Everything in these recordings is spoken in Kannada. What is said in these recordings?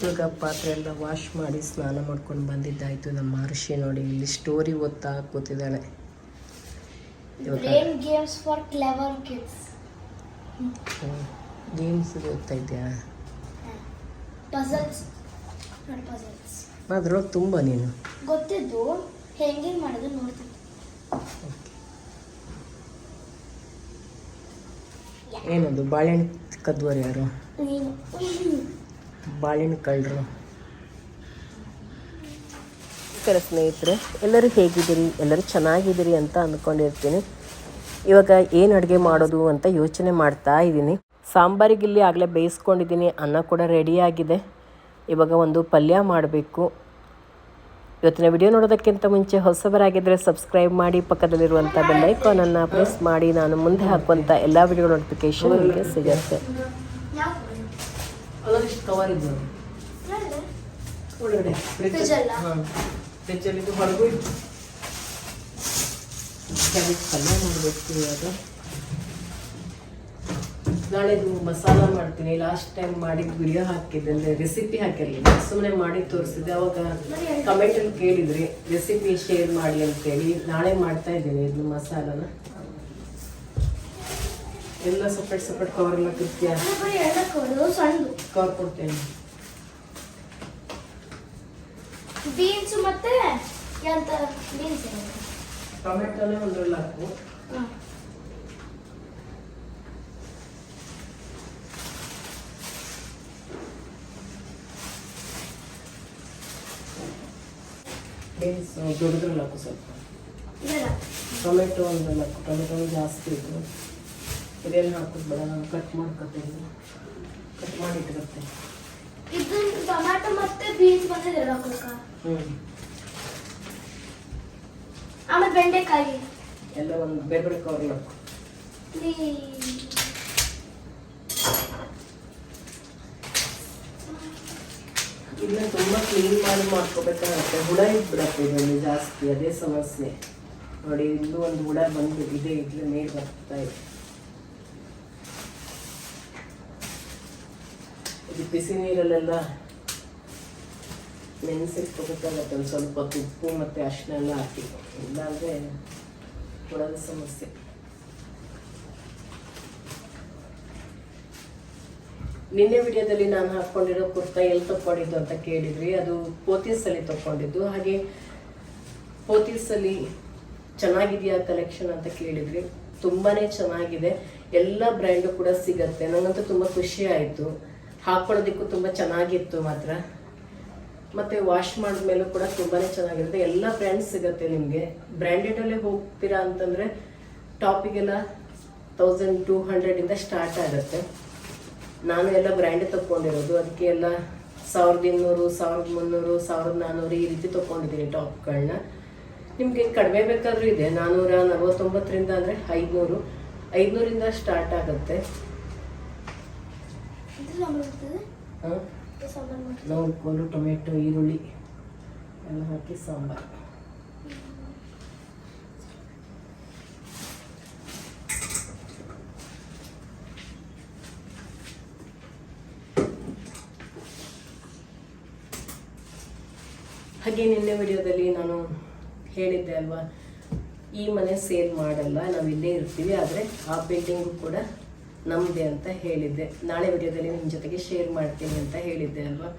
ಇವಾಗ ಪಾತ್ರೆ ಎಲ್ಲ ವಾಶ್ ಮಾಡಿ ಸ್ನಾನ ಮಾಡ್ಕೊಂಡು ಬಂದಿದ್ದಾಯ್ತು. ನಮ್ಮ ಮಹರ್ಷಿ ನೋಡಿ ಇಲ್ಲಿ ಸ್ಟೋರಿ ಓದ್ತಾ ಕೂತಿದ್ದಾಳೆ. games for clever ಗೇಮ್ಸ್ ಓದ್ತಾ ಇದೆಯಾ. ಅದ್ರೊಳಗೆ ತುಂಬ ನೀನು. ಗೊತ್ತಿದ್ದು ಹೆಂಗೆ ಮಾಡೋದು ನೋಡ್ತಿದ್ದೆ ಏನದು ಬಾಳೆಹಣ್ಣು ಕದ್ವರು ಯಾರು? ನೀನು. ಬಾಳೆಹಣ್ಣು ಕಳ್ಳರು ನಮಸ್ಕಾರ ಸ್ನೇಹಿತರೆ, ಎಲ್ಲರೂ ಹೇಗಿದ್ದೀರಿ? ಎಲ್ಲರೂ ಚೆನ್ನಾಗಿದ್ದೀರಿ ಅಂತ ಅಂದ್ಕೊಂಡಿರ್ತೀನಿ. ಇವಾಗ ಏನು ಅಡುಗೆ ಮಾಡೋದು ಅಂತ ಯೋಚನೆ ಮಾಡ್ತಾ ಇದ್ದೀನಿ. ಸಾಂಬಾರಿಗೆ ಇಲ್ಲಿ ಆಗಲೇ ಬೇಯಿಸ್ಕೊಂಡಿದ್ದೀನಿ, ಅನ್ನ ಕೂಡ ರೆಡಿಯಾಗಿದೆ ಇವಾಗ ಒಂದು ಪಲ್ಯ ಮಾಡಬೇಕು. ಇವತ್ತಿನ ವಿಡಿಯೋ ನೋಡೋದಕ್ಕಿಂತ ಮುಂಚೆ ಹೊಸಬರಾಗಿದ್ದರೆ ಸಬ್ಸ್ಕ್ರೈಬ್ ಮಾಡಿ ಪಕ್ಕದಲ್ಲಿರುವಂಥ ಬೆಲ್ಲೈಕಾನನ್ನು ಪ್ರೆಸ್ ಮಾಡಿ, ನಾನು ಮುಂದೆ ಹಾಕುವಂಥ ಎಲ್ಲ ವಿಡಿಯೋ ನೋಟಿಫಿಕೇಶನ್ ನಿಮಗೆ ಸಿಗುತ್ತೆ. ಯಾವ ಇಷ್ಟು ಕವರ್ ಇದ್ದು ಒಳಗಡೆ? ಫ್ರಿಜ್ಜಲ್ಲಿ ಹೊರಗೂ ಇತ್ತು. ಪಲ್ಯ ಮಾಡಬೇಕು ಇವಾಗ. ನಾಳೆದು ಮಸಾಲ ಮಾಡ್ತೀನಿ. ಲಾಸ್ಟ್ ಟೈಮ್ ಮಾಡಿದ ವಿಡಿಯೋ ಹಾಕಿದ್ದೆ. ಅಂದರೆ ರೆಸಿಪಿ ಹಾಕಿರಲಿಲ್ಲ. ಸುಮ್ಮನೆ ಮಾಡಿ ತೋರಿಸಿದ್ದೆ. ಅವಾಗ ಕಮೆಂಟಲ್ಲಿ ಕೇಳಿದ್ರಿ. ರೆಸಿಪಿ ಶೇರ್ ಮಾಡಿ ಅಂತೇಳಿ. ನಾಳೆ ಮಾಡ್ತಾ ಇದ್ದೀನಿ ಇದು ಮಸಾಲನ. ಎಲ್ಲ ಸಪ್ರೇಟ್ ಸಪ್ರೇಟ್ ಕವರ್ ಎಲ್ಲ ಕೃತ್ಯ ಕವರ್ ಕೊಡ್ತೇನೆ. ಬೀನ್ಸ್ ಮತ್ತೆ ಎಂತ ಬೀನ್ಸ್ ಟೊಮೆಟೊನೇ ಒಂದ್ರಲ್ಲಿ ಹಾಕು. ಬೀನ್ಸ್ ದೊಡ್ಡದ್ರಲ್ಲಿ ಹಾಕು ಸ್ವಲ್ಪ. ಟೊಮೆಟೊ ಒಂದ್ರಲ್ಲಿ ಹಾಕು. ಟೊಮೆಟೊ ಜಾಸ್ತಿ ಇತ್ತು. ಇದೇನು ಹಾಕೋದು ಬೇಡ ನಾನು ಕಟ್ ಮಾಡ್ಕೊತೀನಿ. ಕಟ್ ಮಾಡಿ ಇಟ್ಕೊತೀನಿ ಇದು ಟೊಮ್ಯಾಟೊ ಮತ್ತೆ ಬೀನ್ಸ್ ಮತ್ತೆ ಇದೆಲ್ಲ ಹಾಕೋಕ ಹ್ಞೂ ಆಮೇಲೆ ಬೆಂಡೆಕಾಯಿ. ಎಲ್ಲ ಒಂದು ಬೇರೆ ಬೇರೆ ಕವರ್ ಮಾಡ್ಕೊ ಇದನ್ನ ತುಂಬ ಕ್ಲೀನ್ ಮಾಡಿ ಮಾಡ್ಕೋಬೇಕಾಗತ್ತೆ. ಹುಳ ಇದ್ಬಿಡತ್ತೆ ಇದರಲ್ಲಿ ಜಾಸ್ತಿ ಅದೇ ಸಮಸ್ಯೆ. ನೋಡಿ ಇಲ್ಲೂ ಒಂದು ಹುಳ ಬಂದ್ಬಿಟ್ಟಿದೆ ಇದ್ರ ಮೇಲೆ ಬರ್ತಾ ಇದೆ. ಇದು ಬಿಸಿ ನೀರಲ್ಲೆಲ್ಲ ನೆನೆಸಿಟ್ಕೋಬೇಕಾಗತ್ತೆ ಒಂದು ಸ್ವಲ್ಪ ಉಪ್ಪು ಮತ್ತು ಅರಿಶಿನ ಎಲ್ಲ ಹಾಕಿ. ಇಲ್ಲಾಂದರೆ ಹುಳದ ಸಮಸ್ಯೆ. ನಿನ್ನೆ ವಿಡಿಯೋದಲ್ಲಿ ನಾನು ಹಾಕೊಂಡಿರೋ ಕುರ್ತಾ ಎಲ್ಲಿ ತಗೊಂಡಿದ್ದು ಅಂತ ಕೇಳಿದ್ರಿ, ಅದು ಪೋತೀಸಲ್ಲಿ ತಗೊಂಡಿದ್ದು ಹಾಗೆ ಪೋತೀಸಲ್ಲಿ ಚೆನ್ನಾಗಿದೆಯಾ ಕಲೆಕ್ಷನ್ ಅಂತ ಕೇಳಿದ್ರಿ. ತುಂಬಾನೇ ಚೆನ್ನಾಗಿದೆ. ಎಲ್ಲ ಬ್ರ್ಯಾಂಡು ಕೂಡ ಸಿಗತ್ತೆ. ನನಗಂತೂ ತುಂಬ ಖುಷಿ ಆಯಿತು. ಹಾಕೊಳ್ಳೋದಕ್ಕೂ ತುಂಬ ಚೆನ್ನಾಗಿತ್ತು ಮಾತ್ರ. ಮತ್ತೆ ವಾಶ್ ಮಾಡಿದ್ಮೇಲೂ ಕೂಡ ತುಂಬಾ ಚೆನ್ನಾಗಿರುತ್ತೆ. ಎಲ್ಲ ಬ್ರ್ಯಾಂಡ್ ಸಿಗುತ್ತೆ ನಿಮಗೆ. ಬ್ರ್ಯಾಂಡೆಡಲ್ಲೇ ಹೋಗ್ತೀರಾ ಅಂತಂದ್ರೆ ಟಾಪಿಗೆಲ್ಲ ತೌಸಂಡ್ ಟೂ ಹಂಡ್ರೆಡಿಂದ ಸ್ಟಾರ್ಟ್ ಆಗುತ್ತೆ. ನಾನು ಎಲ್ಲ ಬ್ರ್ಯಾಂಡ್ ತೊಗೊಂಡಿರೋದು ಅದಕ್ಕೆ ಎಲ್ಲ ಸಾವಿರದ ಇನ್ನೂರು, ಸಾವಿರದ ಮುನ್ನೂರು, ಸಾವಿರದ ನಾನ್ನೂರು ಈ ರೀತಿ ತೊಗೊಂಡಿದ್ದೀನಿ ಟಾಪ್ಗಳನ್ನ ನಿಮಗೆ ಕಡಿಮೆ ಬೇಕಾದರೂ ಇದೆ. ನಾನ್ನೂರ ನಲವತ್ತೊಂಬತ್ತರಿಂದ ಅಂದರೆ ಐದುನೂರು. ಐದುನೂರಿಂದ ಸ್ಟಾರ್ಟ್ ಆಗುತ್ತೆ. ಮಾಡ್ತದೆ ಟೊಮೆಟೊ ಈರುಳ್ಳಿ ಎಲ್ಲ ಹಾಕಿ ಸಾಂಬಾರು. ಹಾಗೆ ನಿನ್ನೆ ವಿಡಿಯೋದಲ್ಲಿ ನಾನು ಹೇಳಿದ್ದೆ ಅಲ್ವಾ ಈ ಮನೆ ಸೇಲ್ ಮಾಡಲ್ಲ ನಾವು ಇಲ್ಲೇ ಇರ್ತೀವಿ ಆದರೆ ಆ ಬಿಲ್ಡಿಂಗು ಕೂಡ ನಮ್ಮದೇ ಅಂತ ಹೇಳಿದ್ದೆ. ನಾಳೆ ವಿಡಿಯೋದಲ್ಲಿ ನಿಮ್ಮ ಜೊತೆಗೆ ಶೇರ್ ಮಾಡ್ತೀನಿ ಅಂತ ಹೇಳಿದ್ದೆ ಅಲ್ವಾ?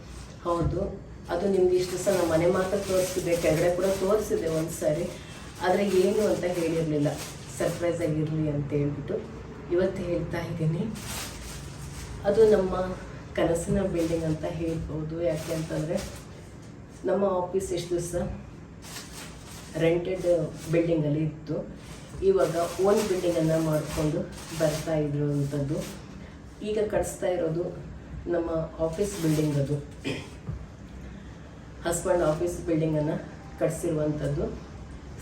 ಹೌದು. ಅದು ನಿಮ್ಗೆ ಇಷ್ಟು ಸಹ ನಮ್ಮ ಮನೆ ಮಾತ್ರ ತೋರಿಸಿದ್ದೆ ಕೆಳಗಡೆ ಕೂಡ ತೋರಿಸಿದೆ ಒಂದು ಸಾರಿ ಆದರೆ ಏನು ಅಂತ ಹೇಳಿರಲಿಲ್ಲ. ಸರ್ಪ್ರೈಸ್ ಆಗಿರಲಿ ಅಂತ ಹೇಳ್ಬಿಟ್ಟು ಇವತ್ತು ಹೇಳ್ತಾ ಇದ್ದೀನಿ. ಅದು ನಮ್ಮ ಕನಸಿನ ಬಿಲ್ಡಿಂಗ್ ಅಂತ ಹೇಳ್ಬೋದು. ಯಾಕೆ ಅಂತಂದರೆ ನಮ್ಮ ಆಫೀಸ್ ಎಷ್ಟು ದಿವಸ ರೆಂಟೆಡ್ ಬಿಲ್ಡಿಂಗಲ್ಲಿ ಇತ್ತು. ಇವಾಗ ಓನ್ ಬಿಲ್ಡಿಂಗನ್ನು ಮಾಡಿಕೊಂಡು ಬರ್ತಾ ಇದ್ರು ಈಗ ಕಟ್ಸ್ತಾ ಇರೋದು ನಮ್ಮ ಆಫೀಸ್ ಬಿಲ್ಡಿಂಗ್ ಅದು. ಹಸ್ಬೆಂಡ್ ಆಫೀಸ್ ಬಿಲ್ಡಿಂಗನ್ನು ಕಟ್ಸಿರುವಂಥದ್ದು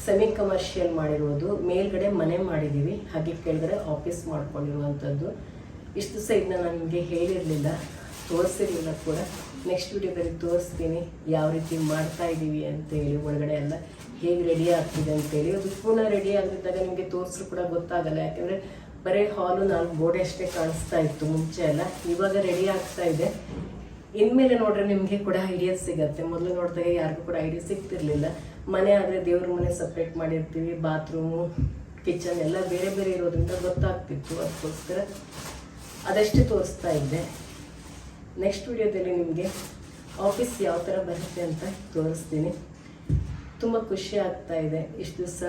ಸೆಮಿ ಕಮರ್ಷಿಯಲ್ ಮಾಡಿರುವುದು ಮೇಲ್ಗಡೆ ಮನೆ ಮಾಡಿದ್ದೀವಿ ಹಾಗೆ ಕೆಳಗಡೆ ಆಫೀಸ್ ಮಾಡ್ಕೊಂಡಿರುವಂಥದ್ದು ಇಷ್ಟು ಸೈಡ್ ಇದನ್ನ ನನಗೆ ಹೇಳಿರಲಿಲ್ಲ. ತೋರಿಸಿರ್ಲಿಲ್ಲ ಕೂಡ. ನೆಕ್ಸ್ಟ್ ವಿಡಿಯೋದಲ್ಲಿ ತೋರಿಸ್ತೀನಿ ಯಾವ ರೀತಿ ಮಾಡ್ತಾ ಇದ್ದೀವಿ ಅಂತೇಳಿ ಒಳಗಡೆ ಎಲ್ಲ ಹೇಗೆ ರೆಡಿ ಆಗ್ತಿದೆ ಅಂತೇಳಿ ಅದು ಪೂರ್ಣ ರೆಡಿ ಆಗಿದ್ದಾಗ ನಿಮಗೆ ತೋರಿಸ್ರು ಕೂಡ ಗೊತ್ತಾಗಲ್ಲ. ಯಾಕೆಂದರೆ ಬರೀ ಹಾಲು ನಾನು ಗೋಡೆ ಅಷ್ಟೇ ಕಾಣಿಸ್ತಾ ಇತ್ತು ಮುಂಚೆ ಎಲ್ಲ. ಇವಾಗ ರೆಡಿ ಆಗ್ತಾ ಇದೆ. ಇನ್ಮೇಲೆ ನೋಡ್ರೆ ನಿಮಗೆ ಕೂಡ ಐಡಿಯಾ ಸಿಗತ್ತೆ. ಮೊದಲು ನೋಡಿದಾಗ ಯಾರಿಗೂ ಕೂಡ ಐಡಿಯಾ ಸಿಗ್ತಿರ್ಲಿಲ್ಲ. ಮನೆ ಆದರೆ ದೇವ್ರ ಮನೆ ಸಪ್ರೇಟ್ ಮಾಡಿರ್ತೀವಿ. ಬಾತ್ರೂಮು ಕಿಚನ್ ಎಲ್ಲ ಬೇರೆ ಬೇರೆ ಇರೋದ್ರಿಂದ ಗೊತ್ತಾಗ್ತಿತ್ತು. ಅದಕ್ಕೋಸ್ಕರ ಅದಷ್ಟೇ ತೋರಿಸ್ತಾ ಇದ್ದೆ. ನೆಕ್ಸ್ಟ್ ವಿಡಿಯೋದಲ್ಲಿ ನಿಮಗೆ ಆಫೀಸ್ ಯಾವ ಥರ ಬರುತ್ತೆ ಅಂತ ತೋರಿಸ್ತೀನಿ. ತುಂಬ ಖುಷಿ ಆಗ್ತಾ ಇದೆ. ಇಷ್ಟು ದಿವಸ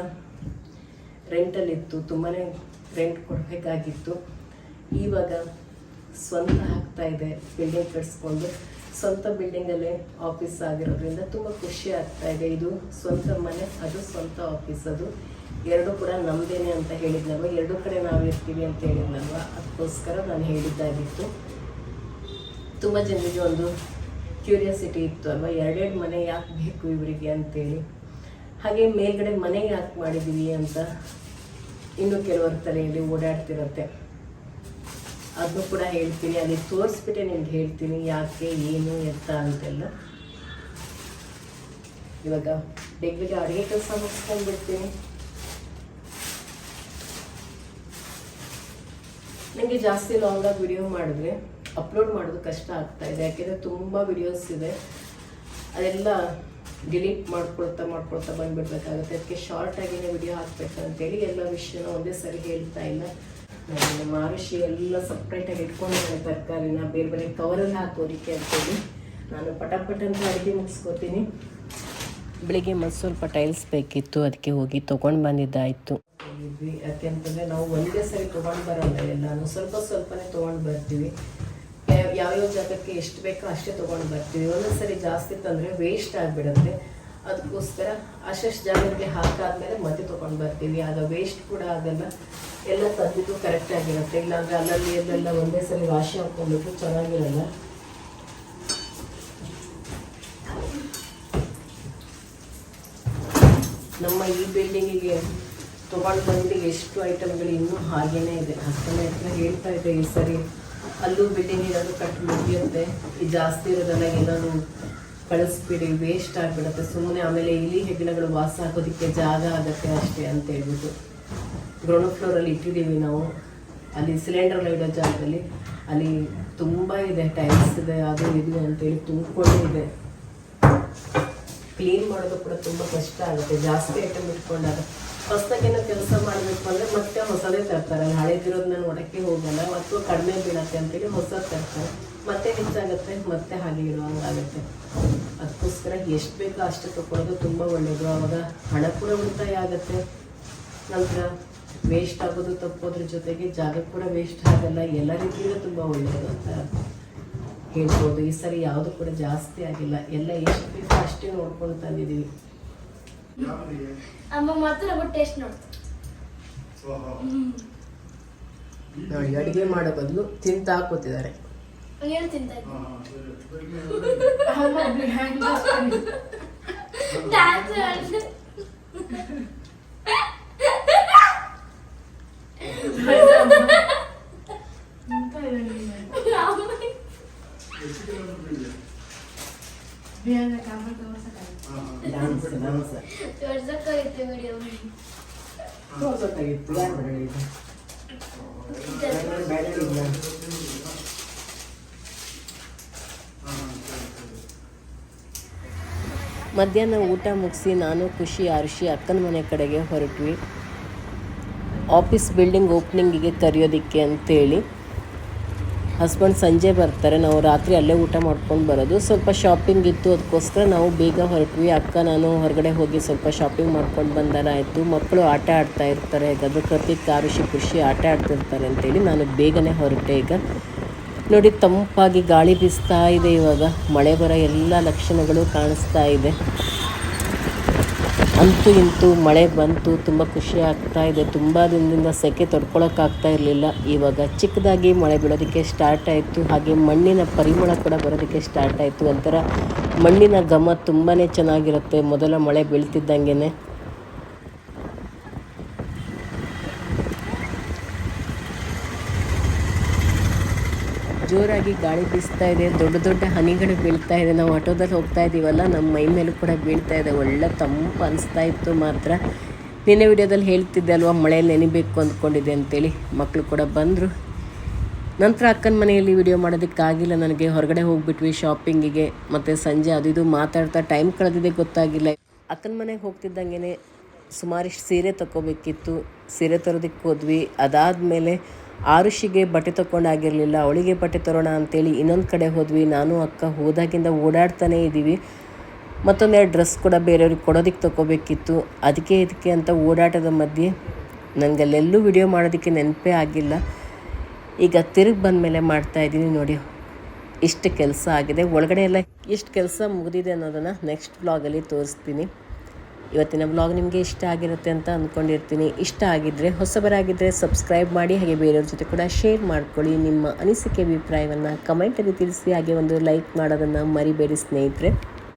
ರೆಂಟಲ್ಲಿತ್ತು ತುಂಬಾ ರೆಂಟ್ ಕೊಡಬೇಕಾಗಿತ್ತು. ಇವಾಗ ಸ್ವಂತ ಆಗ್ತಾ ಇದೆ ಬಿಲ್ಡಿಂಗ್ ಕಟ್ಸ್ಕೊಂಡು. ಸ್ವಂತ ಬಿಲ್ಡಿಂಗಲ್ಲೇ ಆಫೀಸ್ ಆಗಿರೋದ್ರಿಂದ ತುಂಬ ಖುಷಿ ಆಗ್ತಾ ಇದೆ. ಇದು ಸ್ವಂತ ಮನೆ, ಅದು ಸ್ವಂತ ಆಫೀಸ್ ಅದು. ಎರಡೂ ಕೂಡ ನಮ್ಮದೇನೆ ಅಂತ ಹೇಳಿದ್ನಲ್ವ? ಎರಡು ಕಡೆ ನಾವು ಇರ್ತೀವಿ ಅಂತ ಹೇಳಿದ್ನಲ್ವ? ಅದಕ್ಕೋಸ್ಕರ ನಾನು ಹೇಳಿದ್ದಾಗಿತ್ತು. ತುಂಬ ಜನರಿಗೆ ಒಂದು ಕ್ಯೂರಿಯಾಸಿಟಿ ಇತ್ತು ಅಲ್ವಾ? ಎರಡೆರಡು ಮನೆ ಯಾಕೆ ಬೇಕು ಇವರಿಗೆ ಅಂತೇಳಿ. ಹಾಗೆ ಮೇಲ್ಗಡೆ ಮನೆ ಯಾಕೆ ಮಾಡಿದ್ದೀವಿ ಅಂತ ಇನ್ನು ಕೆಲವರ ತಲೆಯಲ್ಲಿ ಓಡಾಡ್ತಿರತ್ತೆ. ಅದನ್ನು ಕೂಡ ಹೇಳ್ತೀನಿ, ಅಲ್ಲಿ ತೋರಿಸ್ಬಿಟ್ಟೆ ನಿಮ್ಗೆ ಹೇಳ್ತೀನಿ, ಯಾಕೆ, ಏನು ಎತ್ತ ಅಂತೆಲ್ಲ. ಇವಾಗ ಬೇಗ ಬೇಗ ಅಡುಗೆ ಕೆಲಸ ಮುಗಿಸ್ಕೊಂಡ್ಬಿಡ್ತೀನಿ ನನಗೆ ಜಾಸ್ತಿ ಲಾಂಗಾಗಿ ವಿಡಿಯೋ ಮಾಡಿದ್ರೆ ಅಪ್ಲೋಡ್ ಮಾಡೋದು ಕಷ್ಟ ಆಗ್ತಾ ಇದೆ. ಯಾಕೆಂದರೆ ತುಂಬ ವಿಡಿಯೋಸ್ ಇದೆ. ಅದೆಲ್ಲ ಡಿಲೀಟ್ ಮಾಡ್ಕೊಳ್ತಾ ಮಾಡ್ಕೊಳ್ತಾ ಬಂದುಬಿಡ್ಬೇಕಾಗುತ್ತೆ. ಅದಕ್ಕೆ ಶಾರ್ಟ್ ಆಗಿನೇ ವಿಡಿಯೋ ಹಾಕ್ಬೇಕಂತೇಳಿ ಎಲ್ಲ ವಿಷಯನ ಒಂದೇ ಸರಿ ಹೇಳ್ತಾ ಇಲ್ಲ. ನಾನು ಮಾರುಷಿ ಎಲ್ಲ ಸಪ್ರೇಟಾಗಿ ಇಟ್ಕೊಂಡಿದ್ದೇನೆ ತರಕಾರಿನ. ಬೇರೆ ಬೇರೆ ಕವರಲ್ಲಿ ಹಾಕೋದಕ್ಕೆ ಅಂತೇಳಿ ನಾನು ಪಟ ಪಟ ಅಂತ ಅಡುಗೆ ಮುಗಿಸ್ಕೋತೀನಿ. ಬೆಳಿಗ್ಗೆ ಮತ್ತು ಸ್ವಲ್ಪ ಟೈಲ್ಸ್ ಬೇಕಿತ್ತು. ಅದಕ್ಕೆ ಹೋಗಿ ತೊಗೊಂಡು ಬಂದಿದ್ದಾಯಿತು. ಯಾಕೆಂತಂದರೆ ನಾವು ಒಂದೇ ಸರಿ ತೊಗೊಂಡು ಬರೋಲ್ಲ ಎಲ್ಲಾನು. ಸ್ವಲ್ಪ ಸ್ವಲ್ಪನೇ ತೊಗೊಂಡು ಬರ್ತೀವಿ. ಯಾವ್ಯಾವ ಜಾಗಕ್ಕೆ ಎಷ್ಟು ಬೇಕೋ ಅಷ್ಟೇ ತೊಗೊಂಡು ಬರ್ತೀವಿ. ಒಂದೊಂದ್ಸರಿ ಜಾಸ್ತಿ ತಂದರೆ ವೇಸ್ಟ್ ಆಗಿಬಿಡುತ್ತೆ. ಅದಕ್ಕೋಸ್ಕರ ಅಷ್ಟು ಜಾಗಕ್ಕೆ ಹಾಕಾದ್ಮೇಲೆ ಮತ್ತೆ ತೊಗೊಂಡು ಬರ್ತೀವಿ. ಆಗ ವೇಸ್ಟ್ ಕೂಡ ಆಗಲ್ಲ ಎಲ್ಲ ತಂದಿದ್ದು ಕರೆಕ್ಟ್ ಆಗಿರುತ್ತೆ. ಇಲ್ಲಾಂದ್ರೆ ಅಲ್ಲಲ್ಲಿ ಎಲ್ಲೆಲ್ಲ ಒಂದೇ ಸರಿ ವಾಶಿ ಹಾಕ್ಕೊಂಡ್ಬಿಟ್ಟು ಚೆನ್ನಾಗಿರಲ್ಲ. ನಮ್ಮ ಈ ಬಿಲ್ಡಿಂಗಿಗೆ ತೊಗೊಂಡು ಬಂದು ಎಷ್ಟು ಐಟಮ್ಗಳು ಇನ್ನೂ ಹಾಗೇನೇ ಇದೆ. ಹತ್ರ ಹೇಳ್ತಾ ಇದೆ ಈ ಸರಿ. ಅಲ್ಲೂ ಬಿಲ್ಡಿಂಗ್ ಏನಾದರೂ ಕಟ್ ಮುಗಿಯುತ್ತೆ. ಈ ಜಾಸ್ತಿ ಇರೋದೆಲ್ಲ ಏನಾದ್ರು ಕಳಿಸ್ಬಿಡಿ ವೇಸ್ಟ್ ಆಗಿಬಿಡುತ್ತೆ. ಸುಮ್ಮನೆ ಆಮೇಲೆ ಇಲಿ ಹೆಗ್ಗಣಗಳು ವಾಸ ಹಾಕೋದಕ್ಕೆ ಜಾಗ ಆಗುತ್ತೆ ಅಷ್ಟೇ ಅಂತ ಹೇಳ್ಬಿಟ್ಟು. ಗ್ರೌಂಡ್ ಫ್ಲೋರಲ್ಲಿ ಇಟ್ಟಿದ್ದೀವಿ ನಾವು. ಅಲ್ಲಿ ಸಿಲಿಂಡರ್ ಇಡೋ ಜಾಗದಲ್ಲಿ. ಅಲ್ಲಿ ತುಂಬ ಇದೆ ಟೈಲ್ಸ್ ಇದೆ, ಅದು ಇದು ಅಂತೇಳಿ ತುಂಬಿಕೊಂಡೇ ಇದೆ. ಕ್ಲೀನ್ ಮಾಡೋದು ಕೂಡ ತುಂಬ ಕಷ್ಟ ಆಗುತ್ತೆ. ಜಾಸ್ತಿ ಐಟಮ್ ಇಟ್ಕೊಂಡಾಗ. ಹೊಸದಾಗೇನೋ ಕೆಲಸ ಮಾಡಬೇಕು ಅಂದರೆ ಮತ್ತೆ ಹೊಸದೇ ತರ್ತಾರೆ. ಅಲ್ಲಿ ಹಳೇದಿರೋದನ್ನ ನೋಡೋಕ್ಕೆ ಹೋಗಲ್ಲ, ಮತ್ತು ಕಡಿಮೆ ಬೀಳತ್ತೆ ಅಂತೇಳಿ ಹೊಸದು ತರ್ತಾರೆ. ಮತ್ತೆ ಹೆಚ್ಚಾಗುತ್ತೆ, ಮತ್ತೆ ಹಾಗೆ ಇಡುವಂಗಾಗುತ್ತೆ ಅದಕ್ಕೋಸ್ಕರ ಎಷ್ಟು ಬೇಕೋ ಅಷ್ಟು ತಗೊಳ್ಳೋದು ತುಂಬ ಒಳ್ಳೆಯದು ಆವಾಗ ಹಣ ಕೂಡ ಉಳಿತಾಯ ಆಗುತ್ತೆ. ನಂತರ ವೇಸ್ಟ್ ಆಗೋದು ತಪ್ಪೋದ್ರ ಜೊತೆಗೆ ಜಾಗ ಕೂಡ ವೇಸ್ಟ್ ಆಗಲ್ಲ. ಎಲ್ಲ ರೀತಿಯಿಂದ ತುಂಬ ಒಳ್ಳೆಯದು ಅಂತ ಹೇಳ್ಬೋದು. ಈ ಸರಿ ಯಾವುದು ಕೂಡ ಜಾಸ್ತಿ ಆಗಿಲ್ಲ. ಎಲ್ಲ ಎಷ್ಟು ಬೇಕೋ ಅಷ್ಟೇ ನೋಡ್ಕೊಂಡು ತಂದಿದ್ದೀವಿ. ಅಮ್ಮ ಮಾತ್ರ ನಮ್ಮ ಟೇಸ್ಟ್ ನೋಡ್ತಾರೆ ನೋಡಿ ಅಡುಗೆ ಮಾಡೋ ಬದಲು ತಿಂತ ಹಾಕೋತಿದ್ದಾರೆ ಏನು ತಿಂತಾ ಇಲ್ಲ ಮಧ್ಯಾಹ್ನ ಊಟ ಮುಗಿಸಿ ನಾನು ಖುಷಿ ಆರುಷಿ ಅಕ್ಕನ ಮನೆ ಕಡೆಗೆ ಹೊರಟ್ವಿ. ಆಫೀಸ್ ಬಿಲ್ಡಿಂಗ್ ಓಪನಿಂಗಿಗೆ ಕರೆಯೋದಿಕ್ಕೆ ಅಂತೇಳಿ. ಹಸ್ಬೆಂಡ್ ಸಂಜೆ ಬರ್ತಾರೆ, ನಾವು ರಾತ್ರಿ ಅಲ್ಲೇ ಊಟ ಮಾಡ್ಕೊಂಡು ಬರೋದು. ಸ್ವಲ್ಪ ಶಾಪಿಂಗ್ ಇತ್ತು, ಅದಕ್ಕೋಸ್ಕರ ನಾವು ಬೇಗ ಹೊರಟ್ವಿ. ಅಕ್ಕ ನಾನು ಹೊರಗಡೆ ಹೋಗಿ ಸ್ವಲ್ಪ ಶಾಪಿಂಗ್ ಮಾಡ್ಕೊಂಡು ಬಂದನಾಯಿತು. ಮಕ್ಕಳು ಆಟ ಆಡ್ತಾ ಇರ್ತಾರೆ ಗದ್ರ ಪ್ರತೀಕ್ ಖುಷಿ ಖುಷಿ ಆಟ ಆಡ್ತಿರ್ತಾರೆ ಅಂತೇಳಿ ನಾನು ಬೇಗನೆ ಹೊರಟೆ ಈಗ. ನೋಡಿ, ತಂಪಾಗಿ ಗಾಳಿ ಬೀಸ್ತಾ ಇದೆ ಇವಾಗ. ಮಳೆ ಬರೋ ಎಲ್ಲ ಲಕ್ಷಣಗಳು ಕಾಣಿಸ್ತಾ ಇದೆ. ಅಂತೂ ಇಂತೂ ಮಳೆ ಬಂತು, ತುಂಬ ಖುಷಿ ಆಗ್ತಾ ಇದೆ. ತುಂಬ ದಿನದಿಂದ ಸೆಕೆ ತೊಡ್ಕೊಳ್ಳೋಕ್ಕಾಗ್ತಾ ಇರಲಿಲ್ಲ. ಇವಾಗ ಚಿಕ್ಕದಾಗಿ ಮಳೆ ಬೀಳೋದಕ್ಕೆ ಸ್ಟಾರ್ಟ್ ಆಯಿತು. ಹಾಗೆ ಮಣ್ಣಿನ ಪರಿಮಳ ಕೂಡ ಬರೋದಕ್ಕೆ ಸ್ಟಾರ್ಟ್ ಆಯಿತು. ಒಂಥರ ಮಣ್ಣಿನ ಘಮ ತುಂಬಾ ಚೆನ್ನಾಗಿರುತ್ತೆ. ಮೊದಲ ಮಳೆ ಬೀಳ್ತಿದ್ದಂಗೆ ಜೋರಾಗಿ ಗಾಳಿ ಬೀಸ್ತಾ ಇದೆ, ದೊಡ್ಡ ದೊಡ್ಡ ಹನಿಗಳು ಬೀಳ್ತಾ ಇದೆ. ನಾವು ಆಟೋದಲ್ಲಿ ಹೋಗ್ತಾ ಇದ್ದೀವಲ್ಲ ನಮ್ಮ ಮೈ ಮೇಲೂ ಕೂಡ ಬೀಳ್ತಾ ಇದೆ. ಒಳ್ಳೆ ತಂಪು ಅನಿಸ್ತಾ ಇತ್ತು ಮಾತ್ರ. ನಿನ್ನೆ ವಿಡಿಯೋದಲ್ಲಿ ಹೇಳ್ತಿದ್ದೆ ಅಲ್ವಾ, ಮಳೆ ನೆನಿಬೇಕು ಅಂದ್ಕೊಂಡಿದ್ದೆ ಅಂತೇಳಿ. ಮಕ್ಕಳು ಕೂಡ ಬಂದರು. ನಂತರ ಅಕ್ಕನ ಮನೆಯಲ್ಲಿ ವಿಡಿಯೋ ಮಾಡೋದಕ್ಕಾಗಿಲ್ಲ, ನನಗೆ ಹೊರಗಡೆ ಹೋಗ್ಬಿಟ್ವಿ ಶಾಪಿಂಗಿಗೆ. ಮತ್ತು ಸಂಜೆ ಅದು ಇದು ಮಾತಾಡ್ತಾ ಟೈಮ್ ಕಳೆದಿದೆ, ಗೊತ್ತಾಗಿಲ್ಲ. ಅಕ್ಕನ ಮನೆಗೆ ಹೋಗ್ತಿದ್ದಂಗೆ ಸುಮಾರಿಷ್ಟು ಸೀರೆ ತಗೋಬೇಕಿತ್ತು ಸೀರೆ ತರೋದಕ್ಕೆ ಹೋದ್ವಿ. ಅದಾದಮೇಲೆ ಆರುಷಿಗೆ ಬಟ್ಟೆ ತಗೊಂಡಾಗಿರಲಿಲ್ಲ ಅವಳಿಗೆ ಬಟ್ಟೆ ತರೋಣ ಅಂತೇಳಿ ಇನ್ನೊಂದು ಕಡೆ ಹೋದ್ವಿ. ನಾನು, ಅಕ್ಕ ಹೋದಾಗಿಂದ ಓಡಾಡ್ತಾನೇ ಇದ್ದೀವಿ. ಮತ್ತೊಂದೆರಡು ಡ್ರೆಸ್ ಕೂಡ ಬೇರೆಯವ್ರಿಗೆ ಕೊಡೋದಕ್ಕೆ ತಗೋಬೇಕಿತ್ತು ಅದಕ್ಕೆ ಇದಕ್ಕೆ ಅಂತ ಓಡಾಟದ ಮಧ್ಯೆ ನನಗೆ ಅಲ್ಲೆಲ್ಲೂ ವಿಡಿಯೋ ಮಾಡೋದಕ್ಕೆ ನೆನಪೇ ಆಗಿಲ್ಲ. ಈಗ ತಿರುಗಿ ಬಂದ ಮೇಲೆ ಮಾಡ್ತಾ ಇದ್ದೀನಿ ನೋಡಿ. ಇಷ್ಟು ಕೆಲಸ ಆಗಿದೆ. ಒಳಗಡೆ ಎಲ್ಲ ಎಷ್ಟು ಕೆಲಸ ಮುಗಿದಿದೆ ಅನ್ನೋದನ್ನು ನೆಕ್ಸ್ಟ್ ವ್ಲಾಗಲ್ಲಿ ತೋರಿಸ್ತೀನಿ. ಇವತ್ತಿನ ಬ್ಲಾಗ್ ನಿಮಗೆ ಇಷ್ಟ ಆಗಿರುತ್ತೆ ಅಂತ ಅಂದ್ಕೊಂಡಿರ್ತೀನಿ ಇಷ್ಟ ಆಗಿದ್ದರೆ ಹೊಸಬರಾಗಿದ್ದರೆ ಸಬ್ಸ್ಕ್ರೈಬ್ ಮಾಡಿ, ಹಾಗೆ ಬೇರೆಯವ್ರ ಜೊತೆ ಕೂಡ ಶೇರ್ ಮಾಡ್ಕೊಳ್ಳಿ. ನಿಮ್ಮ ಅನಿಸಿಕೆ, ಅಭಿಪ್ರಾಯವನ್ನು ಕಮೆಂಟಲ್ಲಿ ತಿಳಿಸಿ, ಹಾಗೆ ಒಂದು ಲೈಕ್ ಮಾಡೋದನ್ನು ಮರಿಬೇಡಿ ಸ್ನೇಹಿತರೆ.